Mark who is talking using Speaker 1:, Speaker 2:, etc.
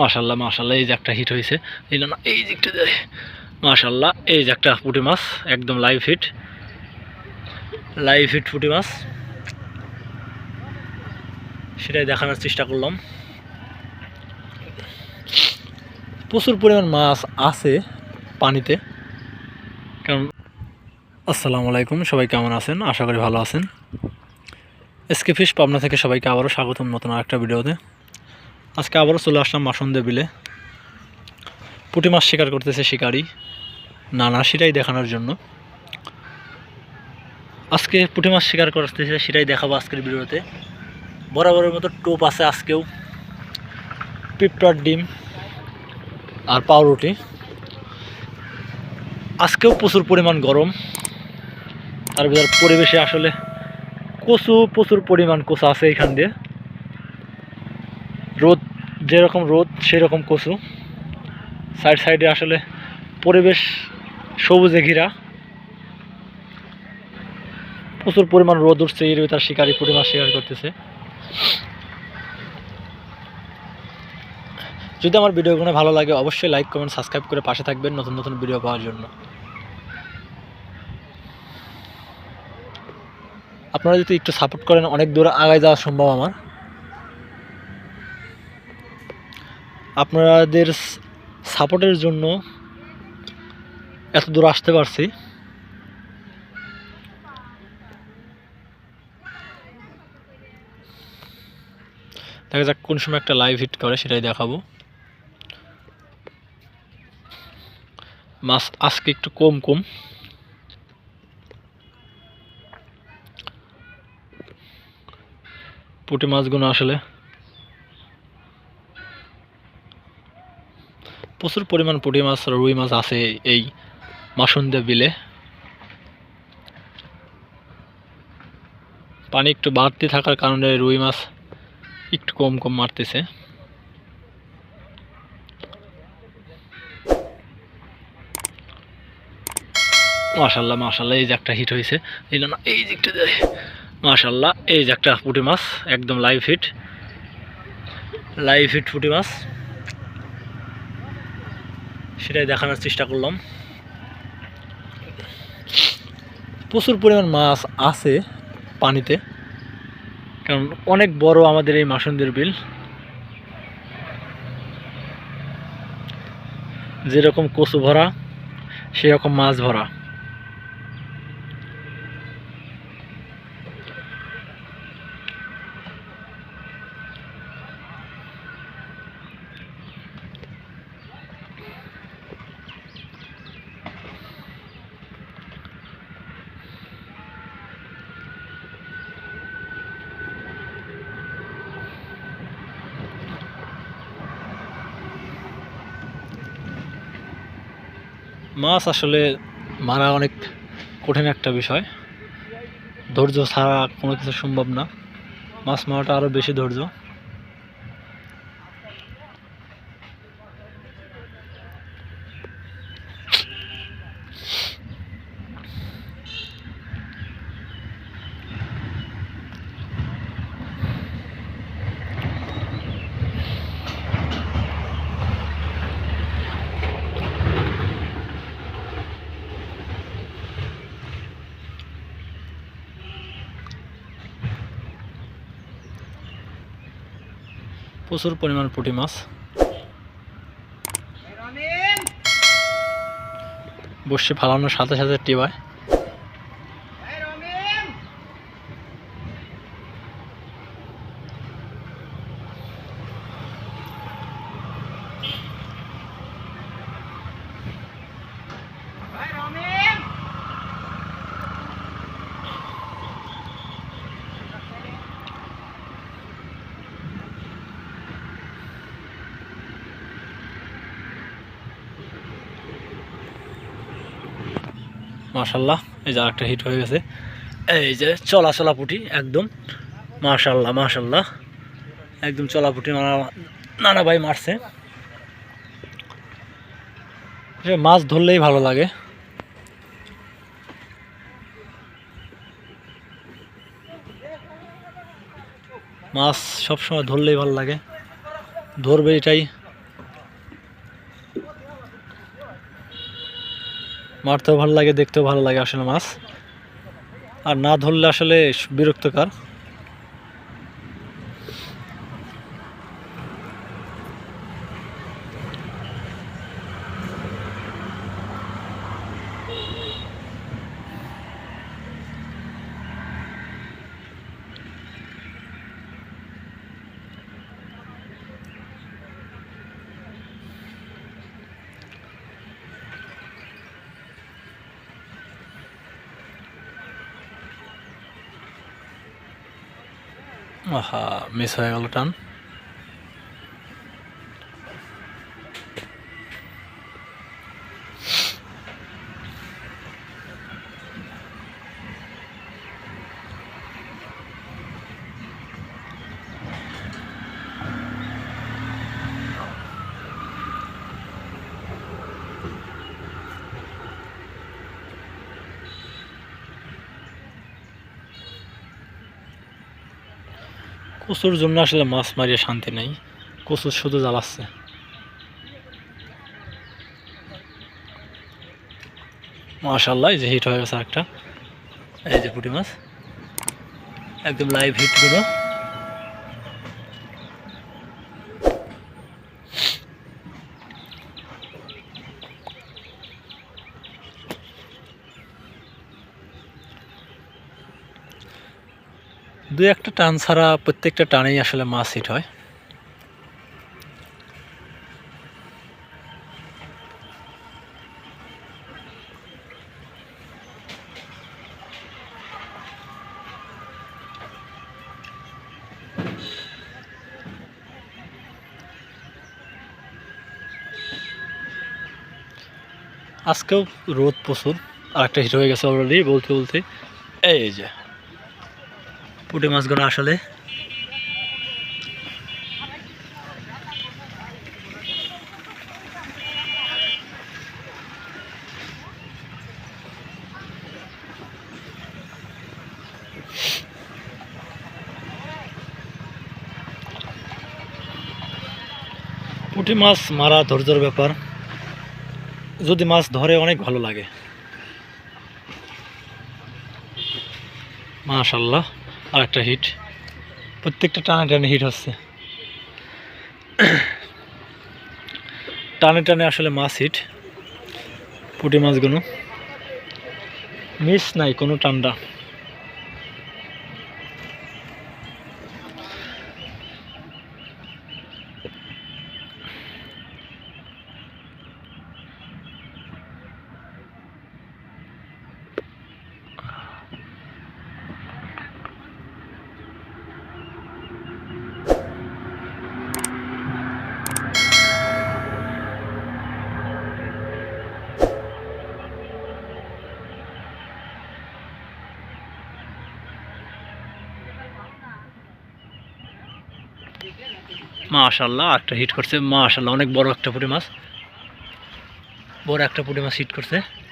Speaker 1: মাশাল্লাহ মাশাল্লাহ, এই যে একটা হিট হয়েছে এই না, এই যে একটু দেয় মাশাল্লাহ, এই যে একটা পুঁটি মাছ, একদম লাইভ হিট লাইভ হিট পুঁটি মাছ। সেটাই দেখানোর চেষ্টা করলাম। প্রচুর পরিমাণ মাছ আছে পানিতে। কারণ আসসালামু আলাইকুম, সবাই কেমন আছেন? আশা করি ভালো আছেন। এসকে ফিশ পাবনা থেকে সবাইকে আবারও স্বাগতম নতুন আরেকটা ভিডিওতে। আজকে আবারও চলে আসলাম মাসন্দে বিলে পুঁটি মাছ শিকার করতেছে শিকারি, নানা সেটাই দেখানোর জন্য। আজকে পুঁটি মাছ শিকার করতেছে সেটাই দেখাবো আজকের ভিডিওতে। বরাবরের মতো টোপ আছে আজকেও। পিপটার ডিম আর পাউরুটি। আজকেও প্রচুর পরিমাণ গরম। তার ভিতর পরিবেশে আসলে কচু প্রচুর পরিমাণ কচু আছে এখান দিয়ে। রোদ, যেরকম রোদ, সেরকম কচু। সাইড সাইডে আসলে পরিবেশ সবুজে ঘেরা। প্রচুর পরিমাণ রোদ উঠছে, এর ভিতর শিকারি পরিমাণ শিকার করতেছে। যদি আমার ভিডিওগুলো ভালো লাগে, অবশ্যই লাইক কমেন্ট সাবস্ক্রাইব করে পাশে থাকবেন নতুন নতুন ভিডিও পাওয়ার জন্য। আপনারা যদি একটু সাপোর্ট করেন, অনেক দূর আগায় যাওয়া সম্ভব আমার। আপনাদের সাপোর্টের জন্য এত দূর আসতে পারছি। দেখা যাক কোন সময় একটা লাইভ হিট করে, সেটাই দেখাবো। মাছ আজকে একটু কম কম। পুঁটি মাছগুলো আসলে প্রচুর পরিমাণ পুঁটি মাছ রুই মাছ আছে এই মাসুন্দে বিলে। পানি একটু বাড়তে থাকার কারণে রুই মাছ একটু কম কম মারতেছে। মাশাল্লাহ মাশাল্লাহ, এই যে একটা হিট হয়েছে। এই না, এই যে একটু দেয় মাশাল্লাহ, এই যে একটা পুঁটি মাছ, একদম লাইভ হিট লাইভ হিট পুঁটি মাছ। সেটাই দেখানোর চেষ্টা করলাম। প্রচুর পরিমাণ মাছ আছে পানিতে, কারণ অনেক বড় আমাদের এই মাসুন্দের বিল। যেরকম কচু ভরা, সেরকম মাছ ভরা। মাছ আসলে মারা অনেক কঠিন একটা বিষয়। ধৈর্য ছাড়া কোনো কিছু সম্ভব না। মাছ মারাটা আরও বেশি ধৈর্য। প্রচুর পরিমাণ পুঁটি মাছ। বসে ফালানোর সাথে সাথে টিবায়। মাশাল্লাহ, এই যে আরেকটা হিট হয়ে গেছে। এই যে চলা চলা পুটি একদম। মাশাল্লাহ মাশাল্লাহ। একদম চলা পুটি নানা ভাই মারছে। মাছ ধরলেই ভালো লাগে। মাছ সবসময় ধরলেই ভালো লাগে। ধরবে এটাই। মারতেও ভালো লাগে দেখতেও ভালো লাগে আসলে মাছ। আর না ধরলে আসলে বিরক্তকর। আহা মিস হয়ে গেল টান। কচুর জন্য আসলে মাছ মারিয়া শান্তি নাই। কচুর শুধু জ্বালাচ্ছে মাশাল্লাহ এই যে হিট হয়ে গেছে একটা এই যে পুটি মাছ। একদম লাইভ হিটগুলো। দুই একটা টান ছাড়া প্রত্যেকটা টানেই আসলে মাছ হিট হয়। আজকেও রোদ প্রচুর আর একটা হিট হয়ে গেছে অলরেডি বলতে বলতে। এই যে। পুঁটি মাছগুলো আসলে। পুঁটি মাছ মারা ধৈর্যের ব্যাপার। যদি মাছ ধরে অনেক ভালো লাগে। মাশাল্লাহ আর একটা হিট প্রত্যেকটা টানে টানে হিট হচ্ছে। টানে টানে আসলে মাছ হিট পুটি মাছগুলো। মিস নাই কোনো টান্ডা মাশাল্লাহ একটা হিট করছে। মাশাল্লাহ অনেক বড় একটা পুঁটি মাছ। বড় একটা পুঁটি মাছ হিট করছে।